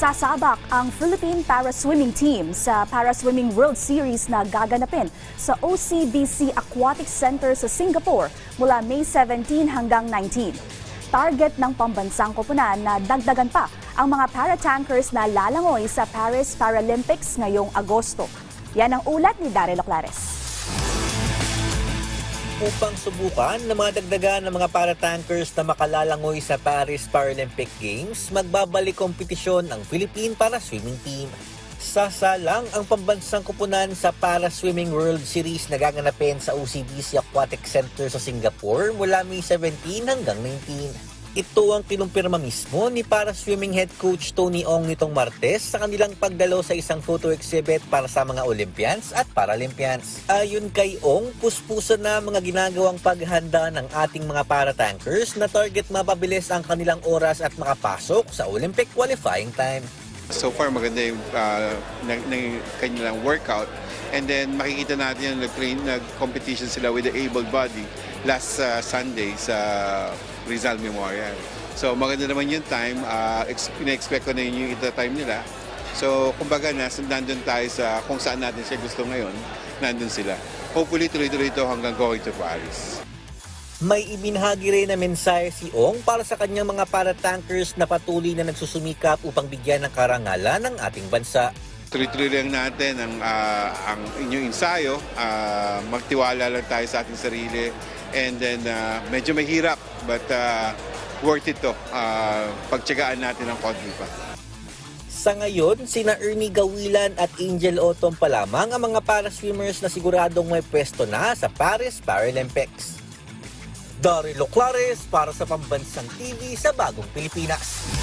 Sasabak ang Philippine Para Swimming Team sa Para Swimming World Series na gaganapin sa OCBC Aquatic Center sa Singapore mula May 17 hanggang 19. Target ng pambansang koponan na dagdagan pa ang mga para-tankers na lalangoy sa Paris Paralympics ngayong Agosto. Yan ang ulat ni Daryl Oclares. Upang subukan na mga dagdagan ng mga para-tankers na makalalangoy sa Paris Paralympic Games, magbabalik kompetisyon ang Philippine Para Swimming Team. Sasalang ang pambansang kupunan sa Para Swimming World Series na gaganapin sa OCBC Aquatic Center sa Singapore mula May 17 hanggang 19. Ito ang kinumpirma mismo ni para swimming head coach Tony Ong nitong Martes sa kanilang pagdalo sa isang photo exhibit para sa mga Olympians at Paralympians. Ayon kay Ong, puspuso na mga ginagawang paghanda ng ating mga para-tankers na target mapabilis ang kanilang oras at makapasok sa Olympic qualifying time. So far maganda yung uh, ng, ng kanilang workout. And then makikita natin yung nag-train, nag-competition sila with the able body last uh, Sunday sa Rizal Memorial. So maganda naman yung time. Uh, ex- ina-expect ko na yun yung time nila. So kumbaga na, nandun tayo sa kung saan natin siya gusto ngayon, nandun sila. Hopefully tuloy-tuloy ito hanggang going to Paris. May ibinahagi rin na mensahe si Ong para sa kanyang mga para-tankers na patuloy na nagsusumikap upang bigyan ng karangalan ng ating bansa. Tuloy-tuloy lang natin ang, ah, ang inyong ensayo. Ah, magtiwala lang tayo sa ating sarili. And then, ah, medyo mahirap, but ah, worth it to. Uh, pagtsagaan natin ng konti pa. Sa ngayon, sina Ernie Gawilan at Angel Otom pa lamang ang mga para-swimmers na siguradong may pwesto na sa Paris Paralympics. Daryl Clares para sa Pambansang TV sa Bagong Pilipinas.